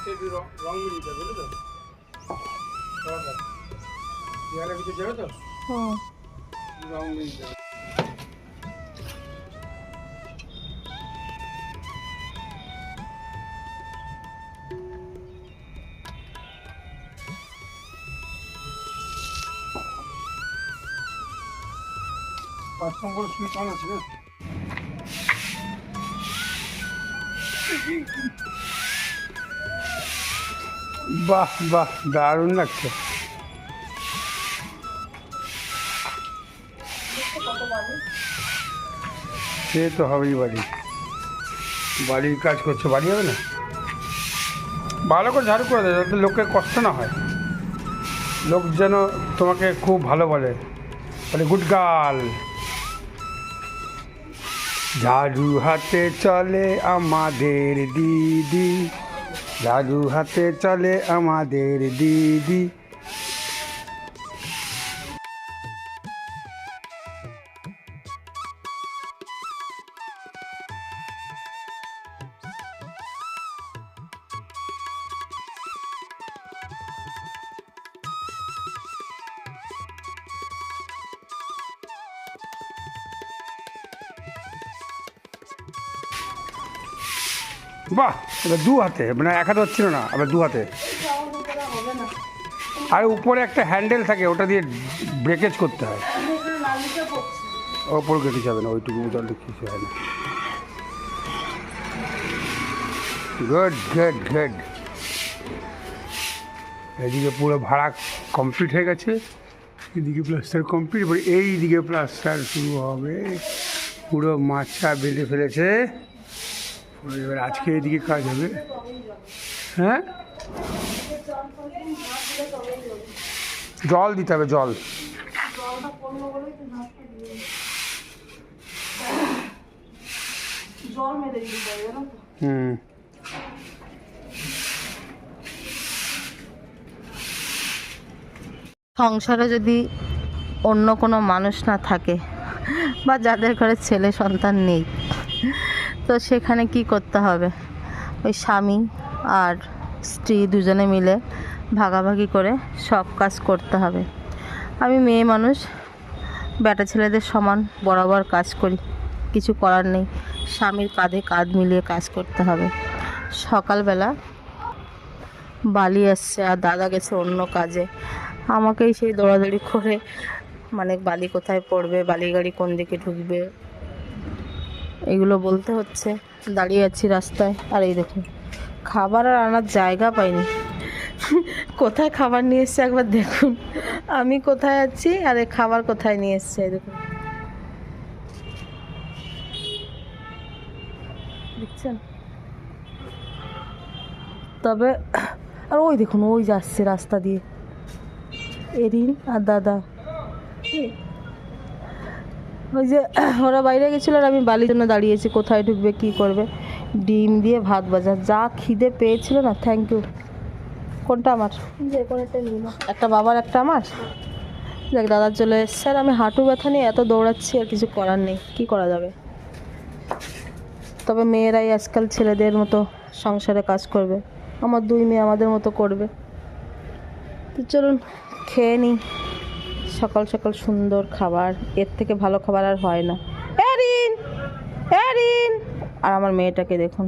রং মিলিয়ে বুঝলি তো দেওয়ালের ভিতরে যাবে তো হুম রং মিলিয়ে যাবে পাঁচ নম্বর শুনে কেমন আছে না বাহ বাহ, দারুণ লাগছে। সে তো হবেই বাড়ি। বাড়ির কাজ করছে, বাড়ি হবে না? ভালো করে ঝাড়ু করে দেয় যাতে লোকের কষ্ট না হয়। লোক যেন তোমাকে খুব ভালো বলে। বলে, গুড গার্ল। ঝাড়ু হাতে চলে আমাদের দিদি। ঝাড়ু হাতে চলে আমাদের দিদি। বাহ, এবার দু হাতে মানে এক হাতে হচ্ছিল না আবার দু হাতে। আর উপরে একটা হ্যান্ডেল থাকে, ওটা দিয়ে ব্রেকেজ করতে হয়। ওপর কেটে যাবে না, ওইটুকু জলে কিছু হয় না। গুড গুড গুড এদিকে পুরো ভাড়া কমপ্লিট হয়ে গেছে। এদিকে প্লাস্টার কমপ্লিট এবার এই দিকে প্লাস্টার শুরু হবে। পুরো মাছা বেঁধে ফেলেছে। এবার আজকে এদিকে কাজ হবে। হ্যাঁ? জল দিতে হবে, জল। হুম। সংসারে যদি অন্য কোনো মানুষ না থাকে বা যাদের ঘরে ছেলে সন্তান নেই তো সেখানে কি করতে হবে? ওই স্বামী আর স্ত্রী দুজনে মিলে ভাগাভাগি করে সব কাজ করতে হবে। আমি মেয়ে মানুষ, বেটা ছেলেদের সমান বরাবর কাজ করি, কিছু করার নেই। স্বামীর কাঁধে কাঁধ মিলিয়ে কাজ করতে হবে। সকালবেলা বালি আসছে আর দাদা গেছে অন্য কাজে। আমাকেই সেই দৌড়াদৌড়ি করে মানে বালি কোথায় পড়বে বালি গাড়ি কোন দিকে ঢুকবে? এগুলো বলতে হচ্ছে। দাঁড়িয়ে আছি রাস্তায়। আর এই দেখুন, খাবার আর আনার জায়গা পাইনি। কোথায় খাবার নিয়ে এসছে একবার দেখুন। আমি কোথায় আছি আর এই খাবার কোথায় নিয়ে এসছে, এই দেখুন। দেখছেন? তবে, আর ওই দেখুন, ওই যাচ্ছে রাস্তা দিয়ে। এরিন আর দাদা। ওই যে ওরা বাইরে গেছিল আর আমি বালির জন্য দাঁড়িয়েছি কোথায় ঢুকবে কি করবে? ডিম দিয়ে ভাত ভাজা যা খিদে পেয়েছিল না থ্যাংক ইউ কোনটা আমার। একটা বাবার একটা আমার? দেখ দাদা চলে এসছে আর আমি হাঁটু ব্যথা নিয়ে এত দৌড়াচ্ছি আর কিছু করার নেই কি করা যাবে? তবে মেয়েরাই আজকাল ছেলেদের মতো সংসারে কাজ করবে আমার দুই মেয়ে আমাদের মতো করবে। তো চলুন খেয়ে নিই। সকাল সকাল সুন্দর খাবার। এর থেকে ভালো খাবার আর হয় না। আর আমার মেয়েটাকে দেখুন।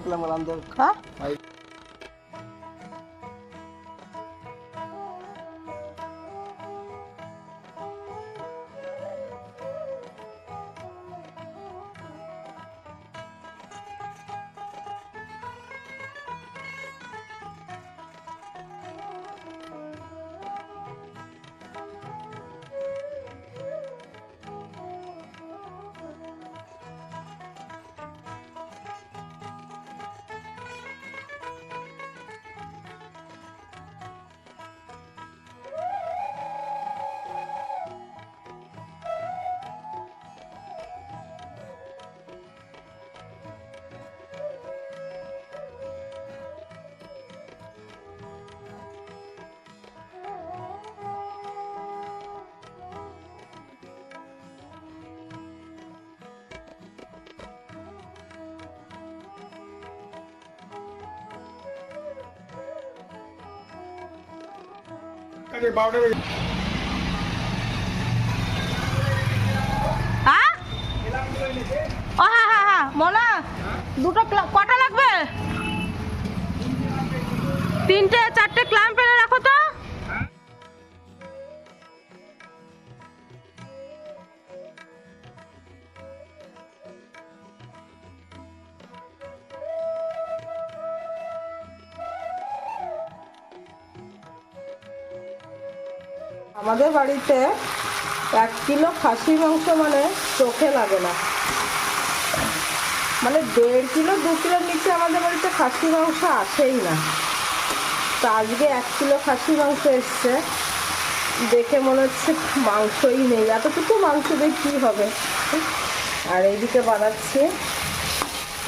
పైపుల మనందరూ হ্যাঁ ও দুটো কটা লাগবে? তিনটে চারটে ক্লাম্প আমাদের বাড়িতে এক কিলো খাসি মাংস মানে চোখে লাগে না। মানে দেড় কিলো, দু কিলোর নিচে আমাদের বাড়িতে খাসি মাংস আসেই না। তো আজকে এক কিলো খাসি মাংস এসছে। দেখে মনে হচ্ছে মাংসই নেই। এতটুকু মাংস দিয়ে কী হবে? আর এইদিকে বানাচ্ছে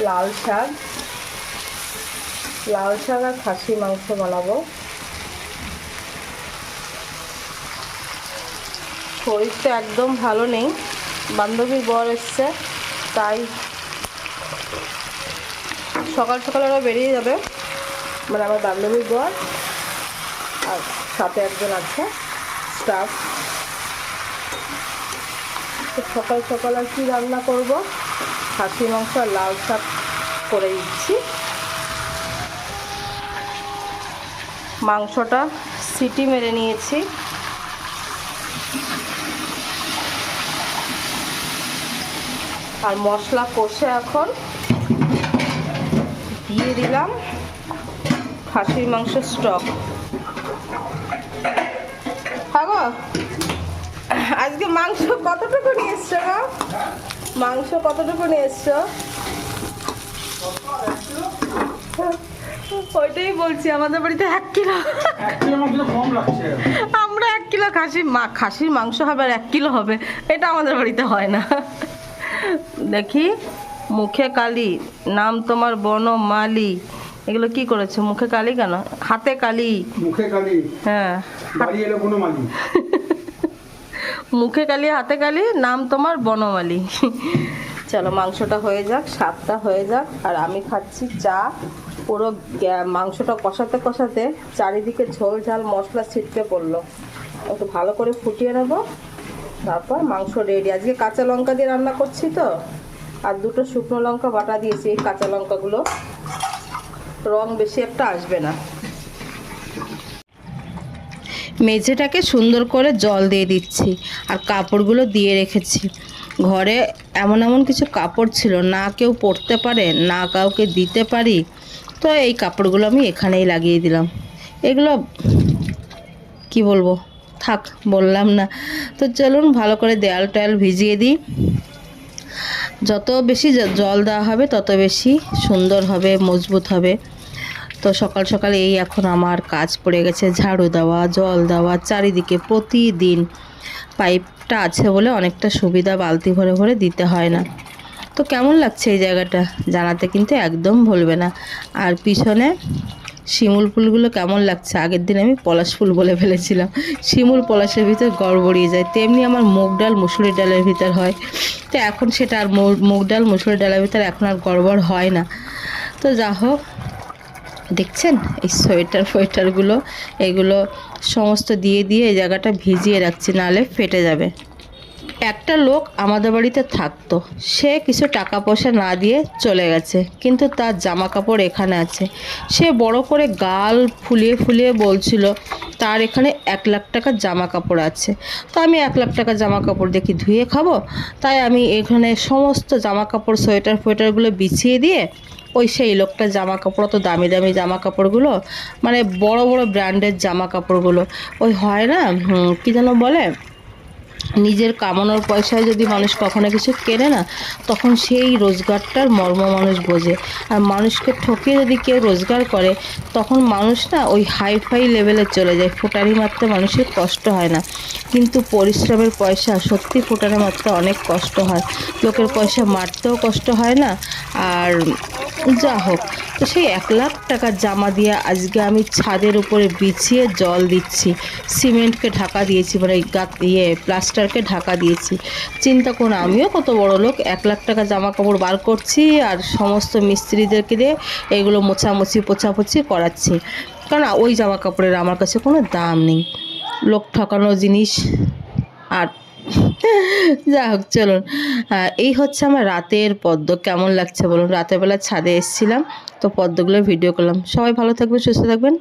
লাল শাক। লাল শাক আর খাসি মাংস বানাবো। শরীরটা একদম ভালো নেই। বান্ধবীর বর এসছে, তাই সকাল সকাল ওরা বেরিয়ে যাবে। মানে আমার বান্ধবীর বর আর সাথে একজন আছে স্টাফ তো সকাল সকাল আর কি রান্না করব? খাসি মাংস আর লাল শাক করে দিচ্ছি। মাংসটা সিটি মেরে নিয়েছি। আর মশলা কষে এখন দিয়ে দিলাম খাসির মাংস স্টক। আজকে মাংস কতটুকু নিয়ে এসছো গো? মাংস কতটুকু নিয়ে এসছো? ওইটাই বলছি, আমাদের বাড়িতে এক কিলো। আমরা এক কিলো খাসি মা, খাসির মাংস হবে আর এক কিলো হবে, এটা আমাদের বাড়িতে হয় না। দেখি মুখে কালি নাম তোমার বন মালি। এগুলো কি করেছে? মুখে কালি কেন? হাতে কালি। মুখে কালি? হ্যাঁ। মুখে কালি হাতে কালি নাম তোমার বনমালি চলো মাংসটা হয়ে যাক স্বাদটা হয়ে যাক। আর আমি খাচ্ছি চা। পুরো মাংসটা কষাতে কষাতে চারিদিকে ঝোল ঝাল মশলা ছিটকে পড়ল। একটু ভালো করে ফুটিয়ে নেব। তারপর মাংস রেডি আজকে কাঁচা লঙ্কা দিয়ে রান্না করছি তো। আর দুটো শুকনো লঙ্কা বাটা দিয়েছি, এই কাঁচা লঙ্কাগুলো। রং বেশি একটা আসবে না। মেঝেটাকে সুন্দর করে জল দিয়ে দিচ্ছি আর কাপড়গুলো দিয়ে রেখেছি। ঘরে এমন এমন কিছু কাপড় ছিল, না কেউ পরতে পারে, না কাউকে দিতে পারি, তো এই কাপড়গুলো আমি এখানেই লাগিয়ে দিলাম। এগুলো, কি বলব? থাক, বললাম না। তো চলুন ভালো করে দেয়াল টেয়াল ভিজিয়ে দিই। যত বেশি জল দেওয়া হবে, তত বেশি সুন্দর হবে, মজবুত হবে। তো সকাল সকাল এই এখন আমার কাজ পড়ে গেছে। ঝাড়ু দেওয়া, জল দেওয়া, চারিদিকে প্রতিদিন পাইপটা আছে বলে অনেকটা সুবিধা বালতি ভরে ভরে দিতে হয় না। তো কেমন লাগছে এই জায়গাটা জানাতে কিন্তু একদম ভুলবে না। আর পিছনে শিমুল ফুলগুলো কেমন লাগছে? আগের দিন আমি পলাশ ফুল বলে ফেলেছিলাম। শিমুল পলাশের ভিতর গড়বড়িয়ে যায়। তেমনি আমার মুগ ডাল মুসুরি ডালের ভিতর হয়। তো এখন সেটা আর মুগ ডাল মুসুরি ডালের ভিতর এখন আর গড়বড় হয় না। তো যা হোক, দেখছেন? এই সোয়েটার ফোয়েটারগুলো, এগুলো সমস্ত দিয়ে দিয়ে এই জায়গাটা ভিজিয়ে রাখছি নাহলে ফেটে যাবে। একটা লোক আমাদের বাড়িতে থাকতো। সে কিছু টাকা পয়সা না দিয়ে চলে গেছে, কিন্তু তার জামা কাপড় এখানে আছে। সে বড় করে গাল ফুলিয়ে ফুলিয়ে বলছিল, তার এখানে এক লাখ টাকার জামা কাপড় আছে। তো আমি এক লাখ টাকার জামা কাপড় দেখি ধুয়ে খাব? তাই আমি এখানে সমস্ত জামা কাপড় সোয়েটার ফোয়েটারগুলো বিছিয়ে দিয়ে ওই সেই লোকটার জামা কাপড় তো দামি দামি জামা কাপড়গুলো মানে বড় বড় ব্র্যান্ডের জামা কাপড়গুলো ওই হয় না কি যেন বলে নিজের কামানোর পয়সায় যদি মানুষ কখনো কিছু কেনে না, তখন সেই রোজগারটার মর্ম মানুষ বোঝে। আর মানুষকে ঠকিয়ে যদি কেউ রোজগার করে, তখন মানুষ না ওই হাই ফাই লেভেলে চলে যায়। ফুটানি মারতে মানুষের কষ্ট হয় না। কিন্তু পরিশ্রমের পয়সা সত্যি ফুটানি মারতে অনেক কষ্ট হয়। লোকের পয়সা মারতেও কষ্ট হয় না। আর যা হোক তো সেই এক লাখ টাকার জামা দিয়ে আজকে আমি ছাদের উপরে বিছিয়ে জল দিচ্ছি। সিমেন্টকে ঢাকা দিয়েছি মানে ইয়ে প্লাস্টারকে ঢাকা দিয়েছি। চিন্তা করুন, আমিও কত বড় লোক, এক লাখ টাকা জামা কাপড় বার করছি আর সমস্ত মিস্ত্রিদেরকে দিয়ে এগুলো মোছামুছি পোছাপুছি করাচ্ছি। কারণ ওই জামা কাপড়ের আমার কাছে কোনো দাম নেই। লোক ঠকানো জিনিস আর যা হোক, চলুন। এই হচ্ছে আমার রাতের পদ্ম। কেমন লাগছে বলুন? রাতের বেলা ছাদে এসেছিলাম। তো পদ্মগুলো ভিডিও করলাম। সবাই ভালো থাকবেন সুস্থ থাকবেন।